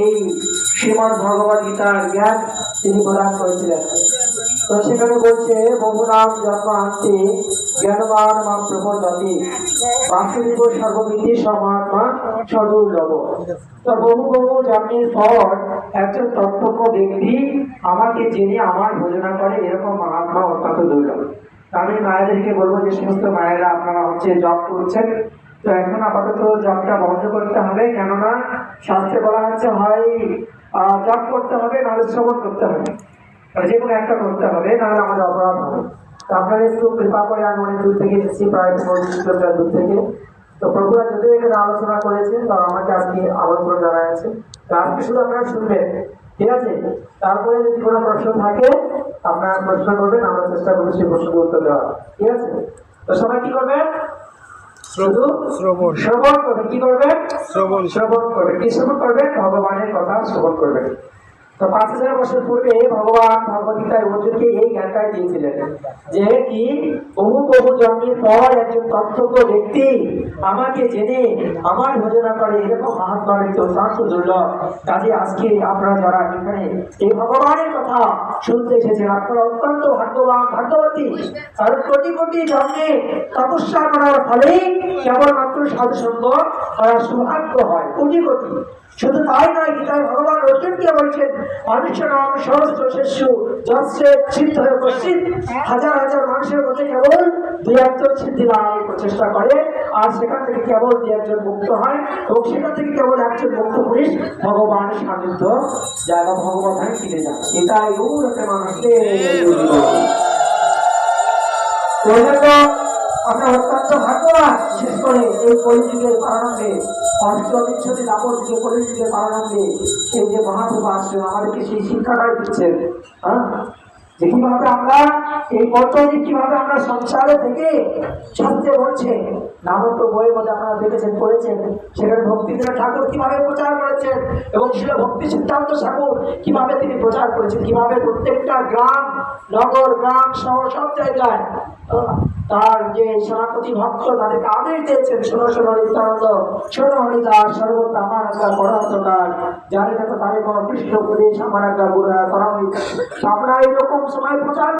এই শ্রীমদ ভগবত গীতার জ্ঞান তিনি প্রদান করেছিলেন। তো সেখানে বলছে বহু নাম জন্ম আনতে জ্ঞানবান মা প্রবদতি বাসুদেব সর্ববিধি সমাত্মা সদুর্লভ। তো বহু বহু জন্মের পর একজন তত্ত্বজ্ঞ ব্যক্তি আমাকে জেনে আমার ভোজনা করে, এরকম মহাত্মা অত্যন্ত দুর্লভ। আমি মায়েদেরকে বলব যে, সমস্ত মায়েরা আপনারা হচ্ছে জব করছেন। তো এখন আপাতত জবটা বন্ধ করতে হবে, কেননা শাস্ত্রে বলা হচ্ছে হয় জব করতে হবে, নাহলে শ্রবণ করতে হবে। যে কোনো একটা করতে হবে, নাহলে আমাদের অপরাধ হবে। তো আপনারা একটু কৃপা করে আমি অনেক দূর থেকে এসেছি, প্রায় পঁচিশ কিলোমিটার দূর থেকে। তো প্রভুরা যদিও এখানে আলোচনা করেছে তো আমাকে আজকে আমন্ত্রণ জানাচ্ছে তো আজকে শুধু আপনারা শুনবেন, ঠিক আছে? তারপরে যদি কোনো প্রশ্ন থাকে, আপনারা প্রশ্ন করবেন, আমরা চেষ্টা করব সেই প্রশ্নের উত্তর দেওয়ার। ঠিক আছে? তো সবাই কি করবেন? শুধু শ্রবণ। শ্রবণ করবে কি করবে? শ্রবণ। শ্রবণ করবে। কি শ্রবণ করবে? ভগবানের কথা শ্রবণ করবে। তো পাঁচ হাজার বছর পূর্বে ভগবান ভগবদ্গীতায় অর্জুনকে এই জ্ঞানটাই দিয়েছিলেন যে কি বহু বহু জন্মের পর একজন তত্ত্বজ্ঞ ব্যক্তি আমাকে জেনে আমার ভোজনা করে এরকম মহাত্মা অত্যন্ত দুর্লভ। কাজে আজকে আপনারা যারা এখানে এই ভগবানের কথা শুনতে এসেছেন আপনারা অত্যন্ত ভাগ্যবান ভাগ্যবতী। কারণ কোটি কোটি জন্মে তপস্যা করার ফলেই কেবলমাত্র সাধুসঙ্গ করার সৌভাগ্য হয়, কোটি কোটি। শুধু তাই নয়, গীতায় ভগবান অর্জুনকে বলছেন, মানুষের নাম সহস্র শিষ্য যশ্রে সিদ্ধ হাজার হাজার মানুষের মধ্যে দুই একজন সিদ্ধি লাভের প্রচেষ্টা করে। আর সেখান থেকে কেবল দুই একজন মুক্ত হয় এবং সেখান থেকে কেবল একজন মুক্ত পুরুষ ভগবানের সান্নিধ্য। জায়গা ভগবান হয় ফিরে যায় এটাই বিশেষ করে এই এই যে আমাদেরকে সেই শিক্ষাটাই দিচ্ছেন। হ্যাঁ? যে কীভাবে আমরা এই বর্তমানে কীভাবে আমরা সংসারে থেকে শাস্ত্রে বলছে নামক বইয়ের মধ্যে আপনারা দেখেছেন, পড়েছেন, সেখানে ভক্তিদেব ঠাকুর কীভাবে প্রচার করেছেন এবং ছিল ভক্তি সিদ্ধান্ত ঠাকুর কীভাবে তিনি প্রচার করেছেন, কীভাবে প্রত্যেকটা গ্রাম, নগর, গ্রাম, শহর, সব জায়গায় তার যে সেনাপতি ভক্ত তাদেরকে আদেশ দিয়েছেন, শোনো শোনো নিত্যানন্দ শোনো হরিদাস সর্বত্র আমার আজ্ঞা পরান্তকার যার কথা তারে কৃষ্ণ উপদেশ আমার আজ্ঞা গুরু করা আমরা এরকম সময় প্রচার